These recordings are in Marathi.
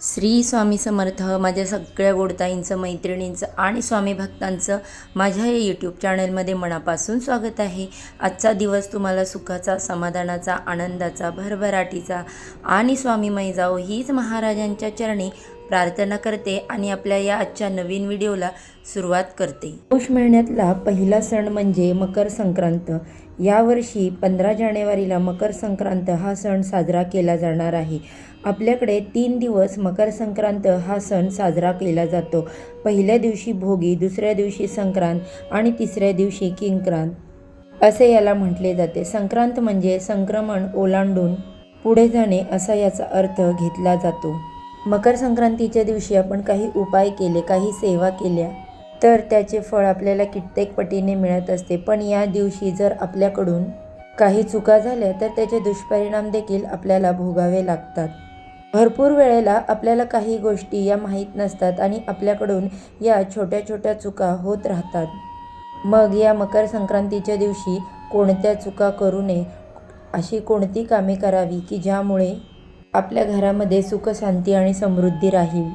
श्री स्वामी समर्थ माझ्या सगळ्या गोडताईंचं मैत्रिणींचं आणि स्वामी भक्तांचं माझ्या या यूट्यूब चॅनलमध्ये मनापासून स्वागत आहे. आजचा दिवस तुम्हाला सुखाचा समाधानाचा आनंदाचा भरभराटीचा आणि स्वामीमय जाओ हीच महाराजांच्या चरणी प्रार्थना करते आणि आपल्या या आजच्या नवीन व्हिडिओला सुरुवात करते. पौष महिन्यातला पहिला सण म्हणजे मकर संक्रांत. यावर्षी पंधरा जानेवारीला मकर संक्रांत हा सण साजरा केला जाणार आहे. आपल्याकडे तीन दिवस मकर संक्रांत हा सण साजरा केला जातो. पहिल्या दिवशी भोगी दुसऱ्या दिवशी संक्रांत आणि तिसऱ्या दिवशी किंक्रांत. असे याला म्हटले जाते. संक्रांत म्हणजे संक्रमण ओलांडून पुढे जाणे असा याचा अर्थ घेतला जातो. मकर संक्रांतीच्या दिवशी आपण काही उपाय केले काही सेवा केल्या तर त्याचे फळ आपल्याला कित्येक पटीने मिळत असते. पण या दिवशी जर आपल्याकडून काही चुका झाल्या तर त्याचे दुष्परिणाम देखील आपल्याला भोगावे लागतात. भरपूर वेळेला आपल्याला काही गोष्टी या माहीत नसतात आणि आपल्याकडून या छोट्या छोट्या चुका होत राहतात. मग या मकर संक्रांतीच्या दिवशी कोणत्या चुका करू नये अशी कोणती कामे करावी की ज्यामुळे आपल्या घरामध्ये सुख शांती आणि समृद्धी राहील.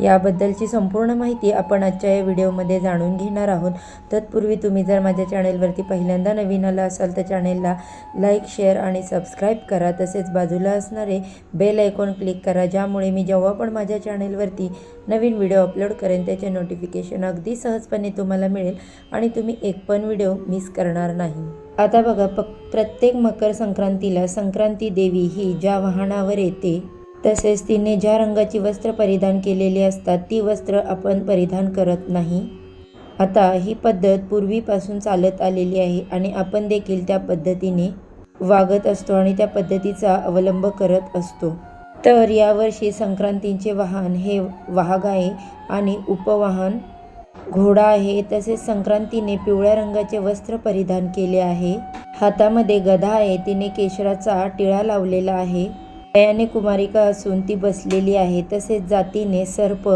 याबद्दलची संपूर्ण माहिती आपण आजच्या या व्हिडिओमध्ये जाणून घेणार आहोत. तत्पूर्वी तुम्ही जर माझ्या चॅनेलवरती पहिल्यांदा नवीन आला असाल तर चॅनेलला लाईक शेअर आणि सबस्क्राईब करा. तसेच बाजूला असणारे बेल आयकॉन क्लिक करा ज्यामुळे मी जेव्हा पण माझ्या चॅनेलवरती नवीन व्हिडिओ अपलोड करेन त्याचे नोटिफिकेशन अगदी सहजपणे तुम्हाला मिळेल आणि तुम्ही एक पण व्हिडिओ मिस करणार नाही. आता बघा प प्रत्येक मकर संक्रांतीला संक्रांती देवी ही ज्या वाहनावर येते तसेच तिने ज्या रंगाची वस्त्र परिधान केलेली असतात ती वस्त्र आपण परिधान करत नाही. आता ही पद्धत पूर्वीपासून चालत आलेली आहे आणि आपण देखील त्या पद्धतीने वागत असतो आणि त्या पद्धतीचा अवलंब करत असतो. तर यावर्षी संक्रांतीचे वाहन हे वाहक आहे आणि उपवाहन घोडा आहे तसेच संक्रांतीने पिवळ्या रंगाचे वस्त्र परिधान केले आहे. हातामध्ये गधा आहे तिने केशराचा टिळा लावलेला आहे. दयाने कुमारिका असून ती बसलेली आहे तसेच जातीने सर्प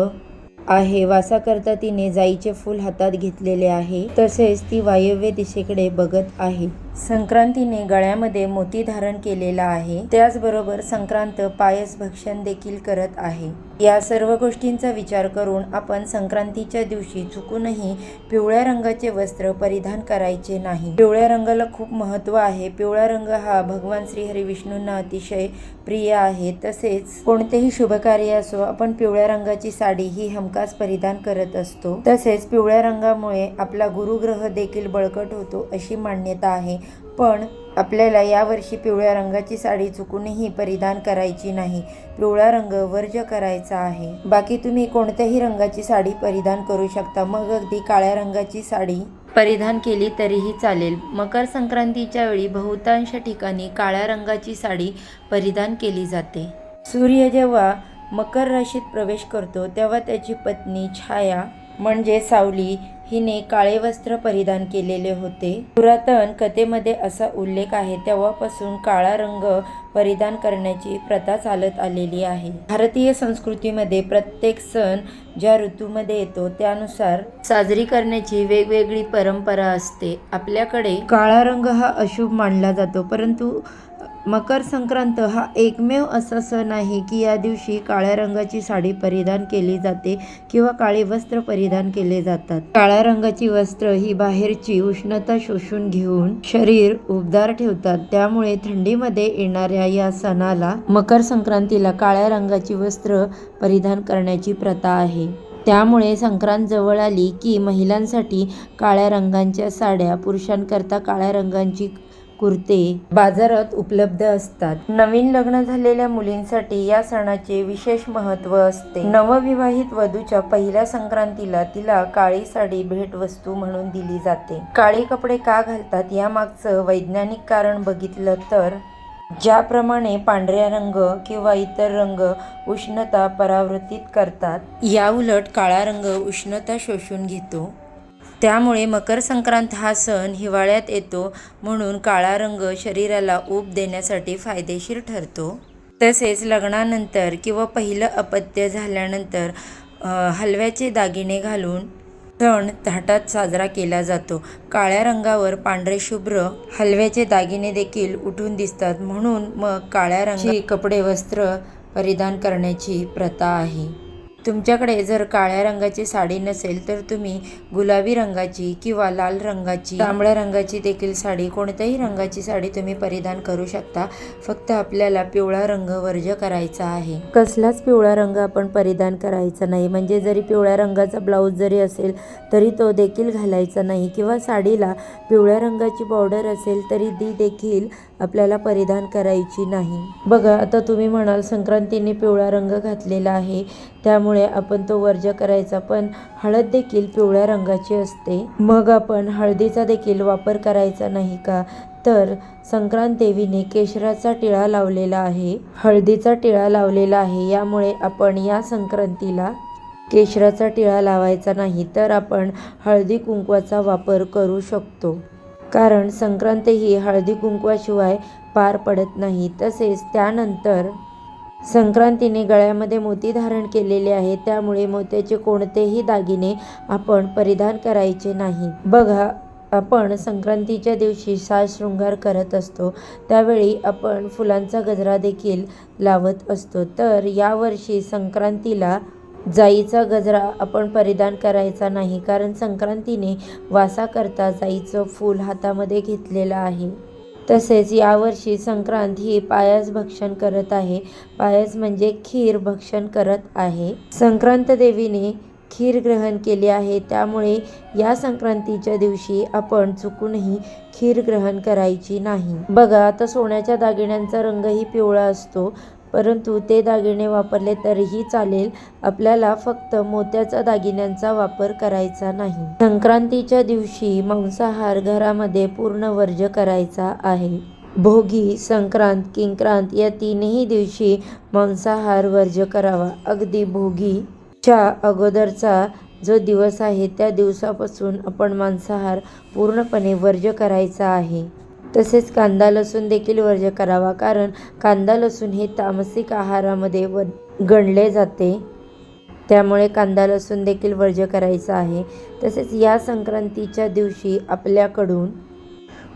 आहे. वासाकरता तिने जाईचे फूल हातात घेतलेले आहे तसेच ती वायव्य दिशेकडे बघत आहे. संक्रांतीने गळ्यामध्ये मोती धारण केलेला आहे. त्याचबरोबर संक्रांत पायस भक्षण देखील करत आहे. या सर्व गोष्टींचा विचार करून आपण संक्रांतीच्या दिवशी चुकूनही पिवळ्या रंगाचे वस्त्र परिधान करायचे नाही. पिवळ्या रंगाला खूप महत्त्व आहे. पिवळा रंग हा भगवान श्री हरी विष्णूंना अतिशय प्रिय आहे. तसेच कोणतेही शुभकार्य असो आपण पिवळ्या रंगाची साडी ही हमखास परिधान करत असतो. तसेच पिवळ्या रंगामुळे आपला गुरुग्रह देखील बळकट होतो अशी मान्यता आहे. पण आपल्याला यावर्षी पिवळ्या रंगाची साडी चुकूनही परिधान करायची नाही. पिवळा रंग वर्ज्य करायचा आहे. बाकी तुम्ही कोणत्याही रंगाची साडी परिधान करू शकता. मग अगदी काळ्या रंगाची साडी परिधान केली तरीही चालेल. मकर संक्रांतीच्या वेळी बहुतांश ठिकाणी काळ्या रंगाची साडी परिधान केली जाते. सूर्य जेव्हा मकर राशीत प्रवेश करतो तेव्हा त्याची पत्नी छाया म्हणजे सावली हिने काळे वस्त्र परिधान केलेले होते. पुरातन कथेमध्ये असा उल्लेख आहे तेव्हापासून काळा रंग परिधान करण्याची प्रथा चालत आलेली आहे. भारतीय संस्कृतीमध्ये प्रत्येक सण ज्या ऋतूमध्ये येतो त्यानुसार साजरी करण्याची वेगवेगळी परंपरा असते. आपल्याकडे काळा रंग हा अशुभ मानला जातो परंतु मकर संक्रांत हा एकमेव असा सण आहे की या दिवशी काळ्या रंगाची साडी परिधान केली जाते किंवा काळे वस्त्र परिधान केले जातात. काळ्या रंगाची वस्त्र ही बाहेरची उष्णता शोषून घेऊन शरीर उबदार ठेवतात. त्यामुळे थंडीमध्ये येणाऱ्या या सणाला मकर संक्रांतीला काळ्या रंगाची वस्त्र परिधान करण्याची प्रथा आहे. त्यामुळे संक्रांत जवळ आली की महिलांसाठी काळ्या रंगांच्या साड्या पुरुषांकरता काळ्या रंगांची कुर्ते बाजारात उपलब्ध असतात. नवीन लग्न झालेल्या मुलींसाठी या सणाचे विशेष महत्त्व असते. नवविवाहित वधूच्या पहिल्या संक्रांतीला तिला काळी साडी भेटवस्तू म्हणून दिली जाते. काळी कपडे का घालतात यामागचं वैज्ञानिक कारण बघितलं तर ज्याप्रमाणे पांढऱ्या रंग किंवा इतर रंग उष्णता परावर्तित करतात याउलट काळा रंग उष्णता शोषून घेतो. त्यामुळे मकर संक्रांत हा सण हिवाळ्यात येतो म्हणून काळा रंग शरीराला ऊब देण्यासाठी फायदेशीर ठरतो. तसेच लग्नानंतर किंवा पहिलं अपत्य झाल्यानंतर हलव्याचे दागिने घालून सण थाटात साजरा केला जातो. काळ्या रंगावर पांढरे शुभ्र हलव्याचे दागिने देखील उठून दिसतात म्हणून मग काळ्या रंगाची कपडे वस्त्र परिधान करण्याची प्रथा आहे. तुमच्याकडे जर काळ्या रंगाची साडी नसेल तर तुम्ही गुलाबी रंगाची किंवा लाल रंगाची तांबड्या रंगाची देखील साडी कोणत्याही रंगाची साडी तुम्ही परिधान करू शकता. फक्त आपल्याला पिवळा रंग वर्ज करायचा आहे. कसलाच पिवळा रंग आपण परिधान करायचा नाही. म्हणजे जरी पिवळ्या रंगाचा ब्लाऊज जरी असेल तरी तो देखील घालायचा नाही. किंवा साडीला पिवळ्या रंगाची बॉर्डर असेल तरी ती देखील आपल्याला परिधान करायची नाही. बघा आता तुम्ही म्हणाल संक्रांतीने पिवळा रंग घातलेला आहे. त्यामुळे आपण तो वर्ज करायचा पण हळद देखील पिवळ्या रंगाची असते. मग आपण हळदीचा देखील वापर करायचा नाही का? तर संक्रांत देवीने केशराचा टिळा लावलेला आहे. हळदीचा टिळा लावलेला आहे यामुळे आपण या संक्रांतीला केशराचा टिळा लावायचा नाही तर आपण हळदी कुंकवाचा वापर करू शकतो. कारण संक्रांत ही हळदी कुंकवाशिवाय पार पडत नाही. तसेच त्यानंतर संक्रांतीने गळ्यामध्ये मोती धारण केलेले आहे त्यामुळे मोत्याचे कोणतेही दागिने आपण परिधान करायचे नाही. बघा आपण संक्रांतीच्या दिवशी साज शृंगार करत असतो. त्यावेळी आपण फुलांचा गजरा देखील लावत असतो. तर यावर्षी संक्रांतीला जाईचा गजरा आपण परिधान करायचा नाही कारण संक्रांतीने वासाकरता जाईचं फूल हातामध्ये घेतलेलं आहे. तसेच यावर्षी संक्रांत ही पायस भक्षण करत आहे. पायस म्हणजे खीर भक्षण करत आहे. संक्रांत देवीने खीर ग्रहण केली आहे. त्यामुळे या संक्रांतीच्या दिवशी आपण चुकूनही खीर ग्रहण करायची नाही. बघा आता सोन्याच्या दागिन्यांचा रंगही पिवळा असतो. परंतु ते दागिने वापरले तरीही चालेल. आपल्याला फक्त मोत्याचा दागिन्यांचा वापर करायचा नाही. संक्रांतीच्या दिवशी मांसाहार घरामध्ये पूर्ण वर्ज करायचा आहे. भोगी संक्रांत किंक्रांत या तीनही दिवशी मांसाहार वर्ज करावा. अगदी भोगीच्या अगोदरचा जो दिवस आहे त्या दिवसापासून आपण मांसाहार पूर्णपणे वर्ज करायचा आहे. तसेच कांदा लसूण देखील वर्ज करावा कारण कांदा लसूण हे तामसिक आहारामध्ये व गणले जाते. त्यामुळे कांदा लसूण देखील वर्ज करायचा आहे. तसेच या संक्रांतीच्या दिवशी आपल्याकडून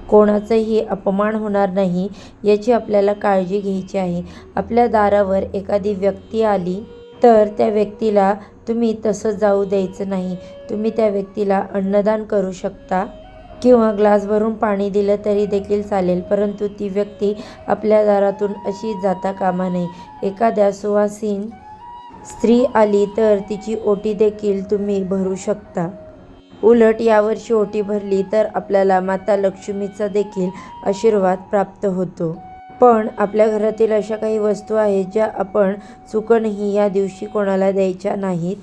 कोणाचाही अपमान होणार नाही याची आपल्याला काळजी घ्यायची आहे. आपल्या दारावर एखादी व्यक्ती आली तर त्या व्यक्तीला तुम्ही तसं जाऊ द्यायचं नाही. तुम्ही त्या व्यक्तीला अन्नदान करू शकता. किंवा ग्लासभरून पाणी दिलं तरी देखील चालेल परंतु ती व्यक्ती आपल्या दारातून अशी जाता कामा नये. एखाद्या सुवासीन स्त्री आली तर तिची ओटी देखील तुम्ही भरू शकता. उलट यावर्षी ओटी भरली तर आपल्याला माता लक्ष्मीचा देखील आशीर्वाद प्राप्त होतो. पण आपल्या घरातील अशा काही वस्तू आहेत ज्या आपण चुकूनही या दिवशी कोणाला द्यायच्या नाहीत.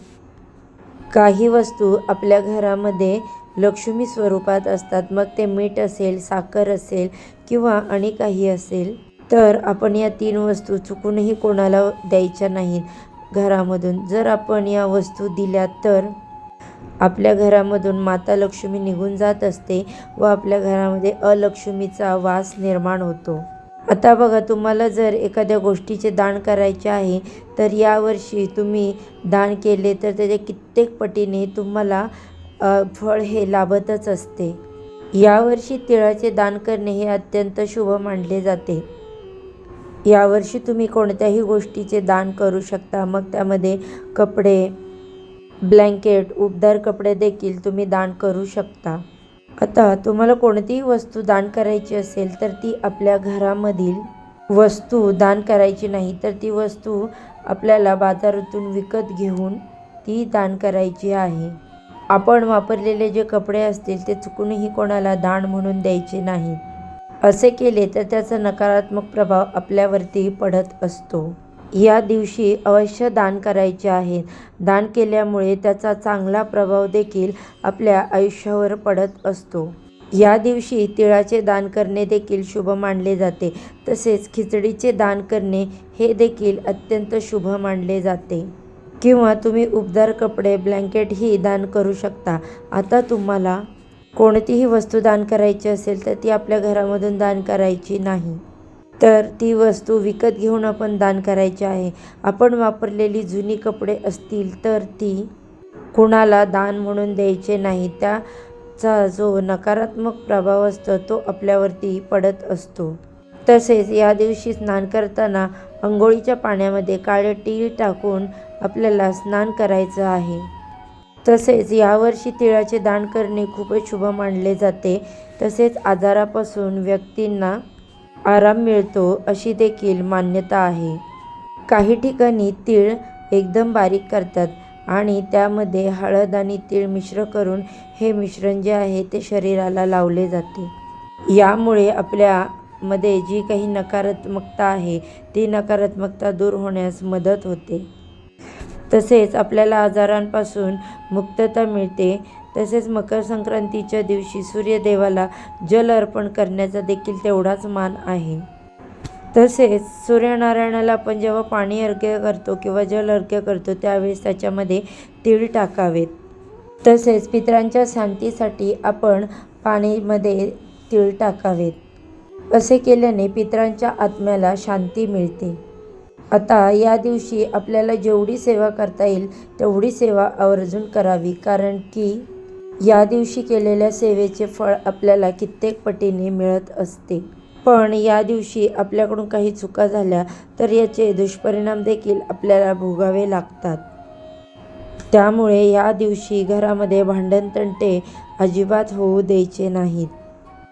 काही वस्तू आपल्या घरामध्ये लक्ष्मी स्वरूपात असतात. मग ते मीठ असेल साखर असेल किंवा आणि काही असेल तर आपण या तीन वस्तू चुकूनही कोणाला द्यायच्या नाहीत घरामधून. जर आपण या वस्तू दिल्या तर आपल्या घरामधून माता लक्ष्मी निघून जात असते व आपल्या घरामध्ये अलक्ष्मीचा वास निर्माण होतो. आता बघा तुम्हाला जर एखाद्या गोष्टीचे दान करायचे आहे तर यावर्षी तुम्ही दान केले तर त्याच्या कित्येक पटीने तुम्हाला फळ हे लाभतच असते. यावर्षी तिळाचे दान करणे हे अत्यंत शुभ मानले जाते. यावर्षी तुम्ही कोणत्याही गोष्टीचे दान करू शकता. मग त्यामध्ये कपडे ब्लँकेट उबदार कपडे देखील तुम्ही दान करू शकता. आता तुम्हाला कोणतीही वस्तू दान करायची असेल तर ती आपल्या घरामधील वस्तू दान करायची नाही तर ती वस्तू आपल्याला बाजारातून विकत घेऊन ती दान करायची आहे. आपण वापरलेले जे कपडे असतील ते चुकूनही कोणाला दान म्हणून द्यायचे नाही. असे केले तर त्याचा नकारात्मक प्रभाव आपल्यावरती पडत असतो. या दिवशी अवश्य दान करायचे आहे. दान केल्यामुळे त्याचा चांगला प्रभाव देखील आपल्या आयुष्यावर पडत असतो. या दिवशी तिळाचे दान करणे देखील शुभ मानले जाते. तसेच खिचडीचे दान करणे हे देखील अत्यंत शुभ मानले जाते. किंवा तुम्ही उबदार कपडे ब्लँकेटही दान करू शकता. आता तुम्हाला कोणतीही वस्तू दान करायची असेल तर ती आपल्या घरामधून दान करायची नाही. तर ती वस्तू विकत घेऊन आपण दान करायची आहे. आपण वापरलेली जुनी कपडे असतील तर ती कुणाला दान म्हणून द्यायचे नाही. त्याचा जो नकारात्मक प्रभाव असतो तो आपल्यावरती पडत असतो. तसेच या दिवशी स्नान करताना अंघोळीच्या पाण्यामध्ये काळे टील टाकून आपल्याला स्नान करायचं आहे. तसेच यावर्षी तिळाचे दान करणे खूपच शुभ मानले जाते. तसेच आजारापासून व्यक्तींना आराम मिळतो अशी देखील मान्यता आहे. काही ठिकाणी तीळ एकदम बारीक करतात आणि त्यामध्ये हळद आणि तीळ मिश्र करून हे मिश्रण जे आहे ते शरीराला लावले जाते. यामुळे आपल्यामध्ये जी काही नकारात्मकता आहे ती नकारात्मकता दूर होण्यास मदत होते. तसेच आपल्याला आजारांपासून मुक्तता मिळते. तसेच मकर संक्रांतीच्या दिवशी सूर्यदेवाला जल अर्पण करण्याचा देखील तेवढाच मान आहे. तसेच सूर्यनारायणाला आपण जेव्हा पाणी अर्घ्य करतो किंवा जल अर्घ्य करतो त्यावेळेस त्याच्यामध्ये तीळ टाकावेत. तसेच पितरांच्या शांतीसाठी आपण पाणीमध्ये तीळ टाकावेत. असे केल्याने पितरांच्या आत्म्याला शांती मिळते. आता या दिवशी आपल्याला जेवढी सेवा करता येईल तेवढी सेवा आवर्जून करावी. कारण की या दिवशी केलेल्या सेवेचे फळ आपल्याला कित्येक पटीने मिळत असते. पण या दिवशी आपल्याकडून काही चुका झाल्या तर याचे दुष्परिणाम देखील आपल्याला भोगावे लागतात. त्यामुळे या दिवशी घरामध्ये भांडणतंटे अजिबात होऊ द्यायचे नाहीत.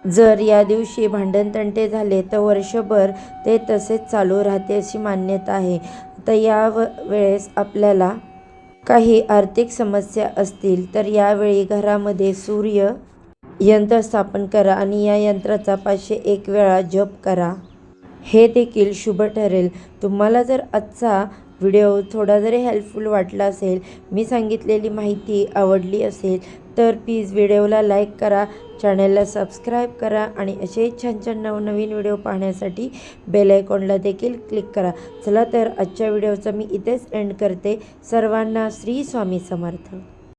जर या दिवशी भांडणतंटे झाले तर वर्षभर ते तसेच चालू राहते अशी मान्यता आहे. तर या व वेळेस आपल्याला काही आर्थिक समस्या असतील तर यावेळी घरामध्ये सूर्य यंत्र स्थापन करा आणि या यंत्राचा पाचशे एक वेळा जप करा. हे देखील शुभ ठरेल. तुम्हाला जर आजचा व्हिडिओ थोडा जरी हेल्पफुल वाटला असेल मी सांगितलेली माहिती आवडली असेल तर प्लीज व्हिडिओला लाईक करा चॅनलला सबस्क्राईब करा आणि असे छान छान नवनवीन व्हिडिओ पाहण्यासाठी बेल आयकॉनला देखील क्लिक करा. चला तर आजच्या व्हिडिओचा मी इथेच एंड करते. सर्वांना श्री स्वामी समर्थ.